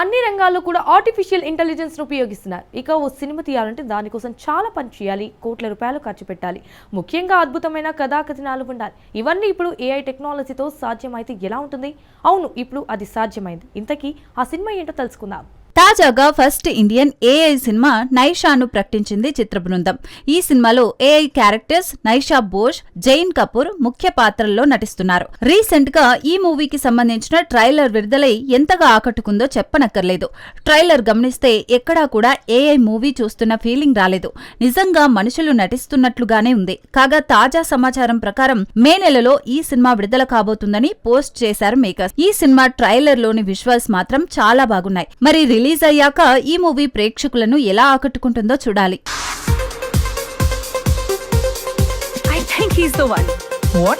అన్ని రంగాల్లో కూడా ఆర్టిఫిషియల్ ఇంటెలిజెన్స్ను ఉపయోగిస్తున్నారు. ఇక ఓ సినిమా తీయాలంటే దానికోసం చాలా పని చేయాలి. కోట్ల రూపాయలు ఖర్చు పెట్టాలి. ముఖ్యంగా అద్భుతమైన కథా కథనాలు ఉండాలి. ఇవన్నీ ఇప్పుడు ఏఐ టెక్నాలజీతో సాధ్యమైతే ఎలా ఉంటుంది? అవును ఇప్పుడు అది సాధ్యమైంది. ఇంతకీ ఆ సినిమా ఏంటో తెలుసుకుందాం. తాజాగా ఫస్ట్ ఇండియన్ ఏఐ సినిమా నైషాను ప్రకటించింది చిత్ర బృందం. ఈ సినిమాలో AI characters Naisha Bosch Jain Kapoor ముఖ్య పాత్రల్లో నటిస్తున్నారు. రీసెంట్గా ఈ మూవీకి సంబంధించిన ట్రైలర్ విడుదలై ఎంతగా ఆకట్టుకుందో చెప్పనక్కర్లేదు. ట్రైలర్ గమనిస్తే ఎక్కడా కూడా ఏఐ మూవీ చూస్తున్న ఫీలింగ్ రాలేదు. నిజంగా మనుషులు నటిస్తున్నట్లుగానే ఉంది. కాగా తాజా సమాచారం ప్రకారం మే నెలలో ఈ సినిమా విడుదల కాబోతుందని పోస్ట్ చేశారు మేకర్స్. ఈ సినిమా ట్రైలర్లోని విజువల్స్ మాత్రం చాలా బాగున్నాయి. మరి రిలీజ్ అయ్యాక ఈ మూవీ ప్రేక్షకులను ఎలా ఆకట్టుకుంటుందో చూడాలి I think he's the one. What?